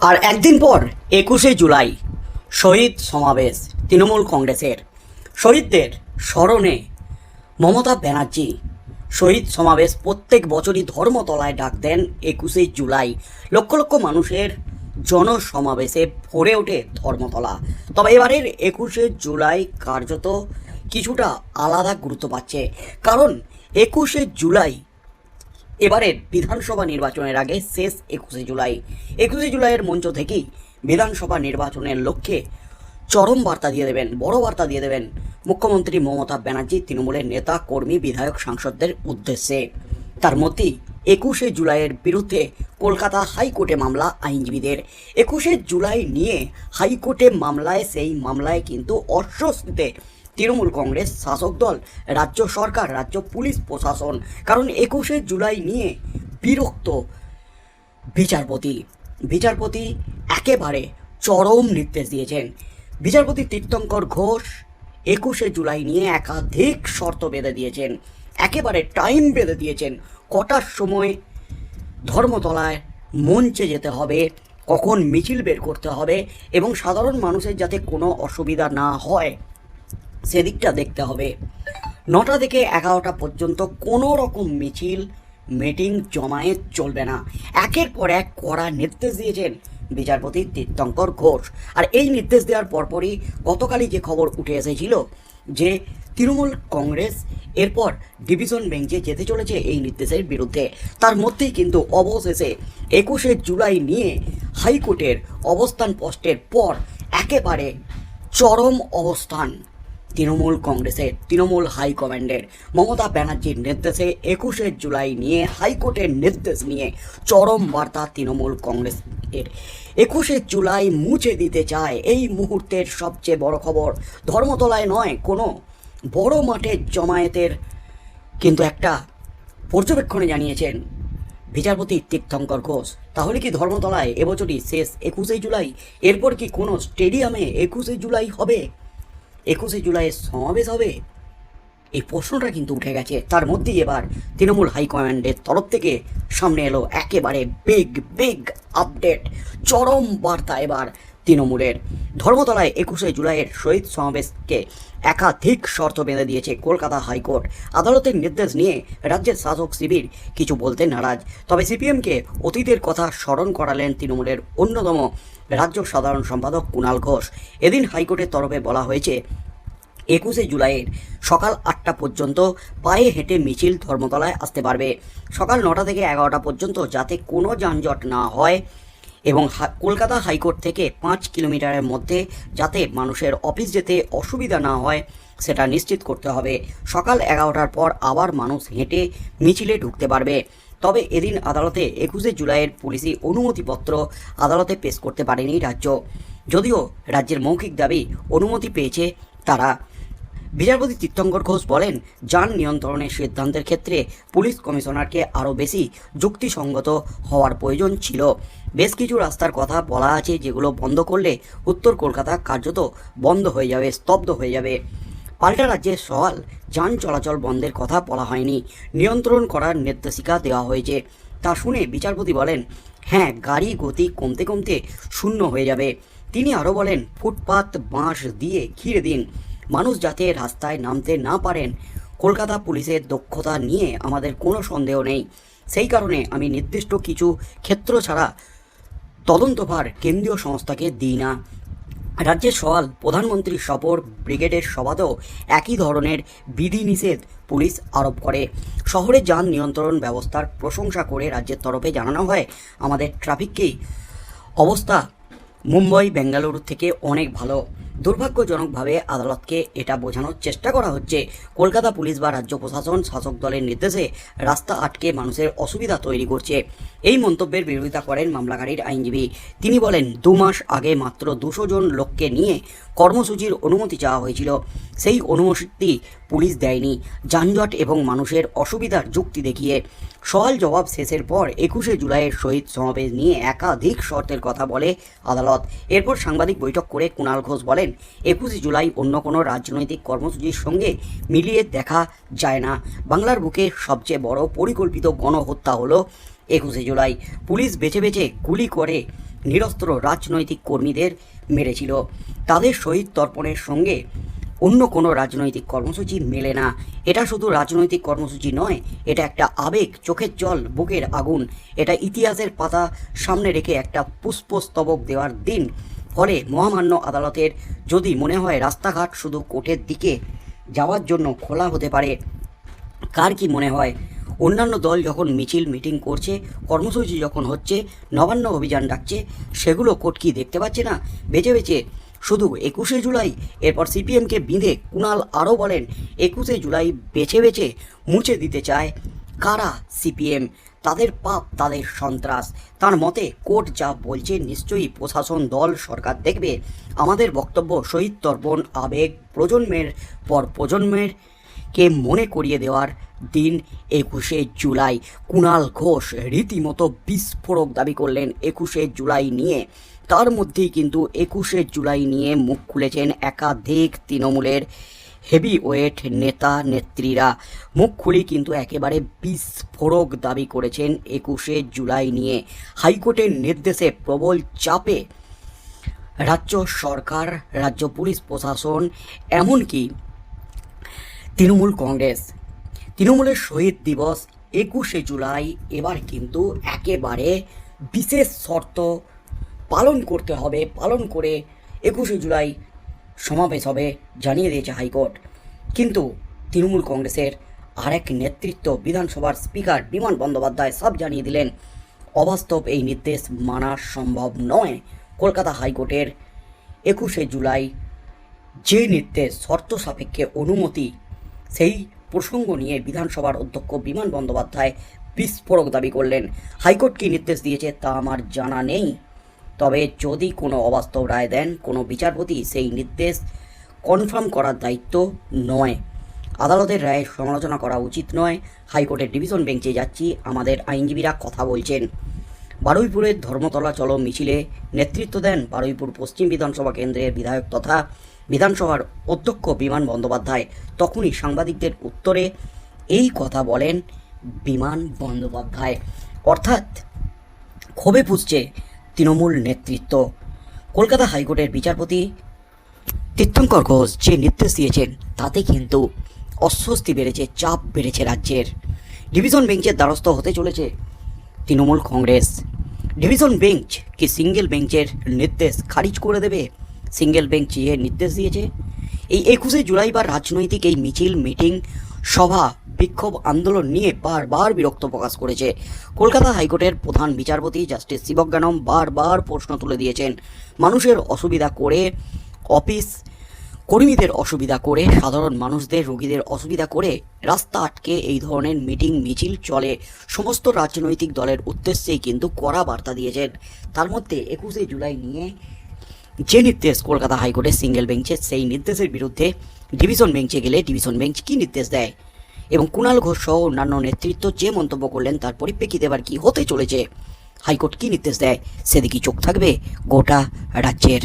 আর একদিন পর একুশে জুলাই শহীদ সমাবেশ তৃণমূল কংগ্রেসের। শহীদদের স্মরণে মমতা ব্যানার্জি শহীদ সমাবেশ প্রত্যেক বছরই ধর্মতলায় ডাক দেন একুশে জুলাই। লক্ষ লক্ষ মানুষের জনসমাবেশে ভরে ওঠে ধর্মতলা। তবে এবারের একুশে জুলাই কার্যত কিছুটা আলাদা গুরুত্ব পাচ্ছে। কারণ একুশে জুলাই এবারের বিধানসভা নির্বাচনের আগে শেষ একুশে জুলাই। একুশে জুলাইয়ের মঞ্চ থেকেই বিধানসভা নির্বাচনের লক্ষ্যে চরম বার্তা দিয়ে দেবেন, বড় বার্তা দিয়ে দেবেন মুখ্যমন্ত্রী মমতা ব্যানার্জি, তৃণমূলের নেতা, কর্মী, বিধায়ক, সাংসদদের উদ্দেশ্যে। তার মধ্যেই একুশে জুলাইয়ের বিরুদ্ধে কলকাতা হাইকোর্টে মামলা, আইনজীবীদের। একুশে জুলাই নিয়ে হাইকোর্টে মামলায়, সেই মামলায় কিন্তু অস্বস্তিতে তৃণমূল কংগ্রেস, শাসক দল, রাজ্য সরকার, রাজ্য পুলিশ প্রশাসন। কারণ একুশে জুলাই নিয়ে বিরক্ত বিচারপতি। বিচারপতি একেবারে চরম নির্দেশ দিয়েছেন। বিচারপতি তীর্থঙ্কর ঘোষ একুশে জুলাই নিয়ে একাধিক শর্ত বেঁধে দিয়েছেন। একেবারে টাইম বেঁধে দিয়েছেন। কটার সময় ধর্মতলায় মঞ্চে যেতে হবে, কখন মিছিল বের করতে হবে এবং সাধারণ মানুষের যাতে কোনো অসুবিধা না হয়। সেদিকটা দেখতে হবে। নটা থেকে এগারোটা পর্যন্ত কোনো রকম মিছিল, মিটিং, জমায়েত চলবে না। একের পর এক কড়া নির্দেশ দিয়েছেন বিচারপতি তীর্থঙ্কর ঘোষ। আর এই নির্দেশ দেওয়ার পরপরই গতকালই যে খবর উঠে এসেছিল যে তৃণমূল কংগ্রেস এরপর ডিভিশন বেঞ্চে যেতে চলেছে এই নির্দেশের বিরুদ্ধে। তার মধ্যেই কিন্তু অবশেষে একুশে জুলাই নিয়ে হাইকোর্টের অবস্থান পোস্টের পর একেবারে চরম অবস্থান। তৃণমূল কংগ্রেসের তৃণমূল হাইকমান্ডের মমতা ব্যানার্জির নির্দেশে একুশে জুলাই নিয়ে হাইকোর্টের নির্দেশ নিয়ে চরম বার্তা তৃণমূল কংগ্রেসের। একুশে জুলাই মুছে দিতে চায় এই মুহূর্তের সবচেয়ে বড় খবর। ধর্মতলায় নয়, কোনো বড় মাঠের জমায়েতের কিন্তু একটা পর্যবেক্ষণে জানিয়েছেন বিচারপতি তীর্থঙ্কর ঘোষ। তাহলে কি ধর্মতলায় এবছরই শেষ একুশে জুলাই? এরপর কি কোনো স্টেডিয়ামে একুশে জুলাই হবে? একুশে জুলাইয়ের সমাবেশ হবে। এই প্রশ্নটা কিন্তু উঠে গেছে। তার মধ্যেই এবার তৃণমূল হাইকমান্ডের তরফ থেকে সামনে এলো একেবারে বিগ বিগ আপডেট চরম বার্তা এবার তৃণমূলের। ধর্মতলায় একুশে জুলাইয়ের শহীদ সমাবেশকে একাধিক শর্ত বেঁধে দিয়েছে কলকাতা হাইকোর্ট। আদালতের নির্দেশ নিয়ে রাজ্যের শাসক শিবির কিছু বলতে নারাজ। তবে সিপিএমকে অতীতের কথা স্মরণ করালেন তৃণমূলের অন্যতম রাজ্য সাধারণ সম্পাদক কুণাল ঘোষ। এদিন হাইকোর্টের তরফে বলা হয়েছে, একুশে জুলাইয়ের সকাল আটটা পর্যন্ত পায়ে হেঁটে মিছিল ধর্মতলায় আসতে পারবে। সকাল নটা থেকে এগারোটা পর্যন্ত যাতে কোনো যানজট না হয় এবং কলকাতা হাইকোর্ট থেকে পাঁচ কিলোমিটারের মধ্যে যাতে মানুষের অফিস যেতে অসুবিধা না হয়, সেটা নিশ্চিত করতে হবে। সকাল এগারোটার পর আবার মানুষ হেঁটে মিছিলে ঢুকতে পারবে। তবে এদিন আদালতে একুশে জুলাইয়ের পুলিশি অনুমতিপত্র আদালতে পেশ করতে পারেনি রাজ্য। যদিও রাজ্যের মৌখিক দাবি অনুমতি পেয়েছে তারা। বিচারপতি তীর্থঙ্কর ঘোষ বলেন, যান নিয়ন্ত্রণের সিদ্ধান্তের ক্ষেত্রে পুলিশ কমিশনারকে আরও বেশি যুক্তিসঙ্গত হওয়ার প্রয়োজন ছিল। বেশ কিছু রাস্তার কথা বলা আছে যেগুলো বন্ধ করলে উত্তর কলকাতা কার্যত বন্ধ হয়ে যাবে, স্তব্ধ হয়ে যাবে। পাল্টা রাজ্যের সওয়াল, যান চলাচল বন্ধের কথা বলা হয়নি। নিয়ন্ত্রণ করার নির্দেশিকা দেওয়া হয়েছে। তা শুনে বিচারপতি বলেন হ্যাঁ গাড়ি গতি কমতে কমতে শূন্য হয়ে যাবে। তিনি আরও বলেন, ফুটপাত বাঁশ দিয়ে ঘিরে দিন। মানুষ যাতে রাস্তায় নামতে না পারেন, কলকাতা পুলিশের দক্ষতা নিয়ে আমাদের কোনো সন্দেহ নেই। সেই কারণে আমি নির্দিষ্ট কিছু ক্ষেত্র ছাড়া তদন্তভার কেন্দ্রীয় সংস্থাকে দিই না। রাজ্যের সওয়াল, প্রধানমন্ত্রী সফর ব্রিগেডের সভাতেও একই ধরনের বিধিনিষেধ পুলিশ আরোপ করে। শহরে যান নিয়ন্ত্রণ ব্যবস্থার প্রশংসা করে রাজ্যের তরফে জানানো হয়, আমাদের ট্রাফিককেই অবস্থা মুম্বই বেঙ্গালুরু থেকে অনেক ভালো। দুর্ভাগ্যজনকভাবে আদালতকে এটা বোঝানোর চেষ্টা করা হচ্ছে। কলকাতা পুলিশ বা রাজ্য প্রশাসন, শাসক দলের নির্দেশে রাস্তা আটকে মানুষের অসুবিধা তৈরি করছে। এই মন্তব্যের বিরোধিতা করেন মামলাকারীর আইনজীবী। তিনি বলেন, দু মাস আগে মাত্র দুশো জন লোককে নিয়ে কর্মসূচির অনুমতি চাওয়া হয়েছিল। সেই অনুমতি পুলিশ দেয়নি। যানজট এবং মানুষের অসুবিধার যুক্তি দেখিয়ে সওয়াল জবাব শেষের পর একুশে জুলাইয়ের শহীদ সমাবেশ নিয়ে একাধিক শর্তের কথা বলে আদালত। এরপর সাংবাদিক বৈঠক করে কুণাল ঘোষ বলেন, একুশে জুলাই অন্য কোনো রাজনৈতিক কর্মসূচির সঙ্গে মিলিয়ে দেখা যায় না। বাংলার বুকে সবচেয়ে বড় পরিকল্পিত গণহত্যা হলো একুশে জুলাই। পুলিশ বেছে বেছে গুলি করে নিরস্ত্র রাজনৈতিক কর্মীদের মেরেছিল। তাদের শহীদ তর্পণের সঙ্গে অন্য কোনো রাজনৈতিক কর্মসূচি মেলে না। এটা শুধু রাজনৈতিক কর্মসূচি নয়, এটা একটা আবেগ, চোখের জল, বুকের আগুন। এটা ইতিহাসের পাতা, সামনে রেখে একটা পুষ্পস্তবক দেওয়ার দিন। ফলে মহামান্য আদালতের যদি মনে হয় রাস্তাঘাট শুধু কোর্টের দিকে যাওয়ার জন্য খোলা হতে পারে, কার কি মনে হয়? অন্যান্য দল যখন মিছিল, মিটিং করছে, কর্মসূচি যখন হচ্ছে, নবান্ন অভিযান ডাকছে, সেগুলো কোর্ট কি দেখতে পাচ্ছে না? বেছে বেছে শুধু একুশে জুলাই, এরপর সিপিএমকে বিঁধে কুণাল আরও বলেন, একুশে জুলাই বেছে বেছে মুছে দিতে চায় কারা সিপিএম? তাদের পাপ, তাদের সন্ত্রাস। তার মতে, কোর্ট যা বলছে নিশ্চয়ই প্রশাসন দল, সরকার দেখবে। আমাদের বক্তব্য শহীদ তর্পণ আবেগ প্রজন্মের পর প্রজন্মের কে মনে করিয়ে দেওয়ার দিন একুশে জুলাই। কুণাল ঘোষ রীতিমতো বিস্ফোরক দাবি করলেন একুশে জুলাই নিয়ে। তার মধ্যেই কিন্তু একুশে জুলাই নিয়ে মুখ খুলেছেন একাধিক তৃণমূলের হেভি ওয়েট নেতা নেত্রীরা। মুখ খুলি কিন্তু একেবারে বিস্ফোরক দাবি করেছেন একুশে জুলাই নিয়ে। হাইকোর্টের নির্দেশে প্রবল চাপে রাজ্য সরকার, রাজ্য পুলিশ প্রশাসন, এমনকি তৃণমূল কংগ্রেস। তৃণমূলের শহীদ দিবস একুশে জুলাই, এবার কিন্তু একেবারে বিশেষ শর্ত পালন করতে হবে, পালন করে একুশে জুলাই সমাবেশ হবে জানিয়ে দিয়েছে হাইকোর্ট। কিন্তু তৃণমূল কংগ্রেসের আরেক নেতৃত্ব বিধানসভার স্পিকার বিমান বন্দ্যোপাধ্যায় সব জানিয়ে দিলেন, অবাস্তব এই নির্দেশ মানা সম্ভব নয়। কলকাতা হাইকোর্টের একুশে জুলাই যে নির্দেশ শর্ত সাপেক্ষে অনুমতি, সেই প্রসঙ্গ নিয়ে বিধানসভার অধ্যক্ষ বিমান বন্দ্যোপাধ্যায় বিস্ফোরক দাবি করলেন। হাইকোর্ট কি নির্দেশ দিয়েছে তা আমার জানা নেই। তবে যদি কোনো অবাস্তব রায় দেন, কোনো বিচারপতি সেই নির্দেশ কনফার্ম করার দায়িত্ব নয়। আদালতের রায়ের সমালোচনা করা উচিত নয়। হাইকোর্টের ডিভিশন বেঞ্চে যাচ্ছি, আমাদের আইনজীবীরা কথা বলছেন। বারুইপুরের ধর্মতলা চলো মিছিলে নেতৃত্ব দেন বারুইপুর পশ্চিম বিধানসভা কেন্দ্রের বিধায়ক তথা বিধানসভার অধ্যক্ষ বিমান বন্দ্যোপাধ্যায়। তখনই সাংবাদিকদের উত্তরে এই কথা বলেন বিমান বন্দ্যোপাধ্যায়। অর্থাৎ ক্ষোভে পুষছে তৃণমূল নেতৃত্ব। কলকাতা হাইকোর্টের বিচারপতি তীর্থঙ্কর ঘোষ যে নির্দেশ দিয়েছেন, তাতে কিন্তু অস্বস্তি বেড়েছে, চাপ বেড়েছে রাজ্যের। ডিভিশন বেঞ্চের দ্বারস্থ হতে চলেছে তৃণমূল কংগ্রেস। ডিভিশন বেঞ্চ কি সিঙ্গেল বেঞ্চের নির্দেশ খারিজ করে দেবে? সিঙ্গেল বেঞ্চ যে নির্দেশ দিয়েছে, এই একুশে জুলাই বা রাজনৈতিক এই মিছিল, মিটিং, সভা বিক্ষোভ আন্দোলন নিয়ে বারবার বিরক্ত প্রকাশ করেছে। কলকাতা হাইকোর্টের প্রধান বিচারপতি জাস্টিস শিবজ্ঞানম বারবার প্রশ্ন তুলে দিয়েছেন। মানুষের অসুবিধা করে অফিস কর্মীদের অসুবিধা করে, সাধারণ মানুষদের রোগীদের অসুবিধা করে রাস্তা আটকে এই ধরনের মিটিং, মিছিল চলে। সমস্ত রাজনৈতিক দলের উদ্দেশ্যেই কিন্তু কড়া বার্তা দিয়েছেন। তার মধ্যে একুশে জুলাই নিয়ে যে নির্দেশ কলকাতা হাইকোর্টের সিঙ্গেল বেঞ্চে, সেই নির্দেশের বিরুদ্ধে ডিভিশন বেঞ্চে গেলে ডিভিশন বেঞ্চ কী নির্দেশ দেয়? এবং কুণাল ঘোষ সহ অন্যান্য নেতৃত্ব যে মন্তব্য করলেন তার পরিপ্রেক্ষিতে এবার কি হতে চলেছে? হাইকোর্ট কি নির্দেশ দেয়? সেদিকে চোখ থাকবে গোটা রাজ্যের।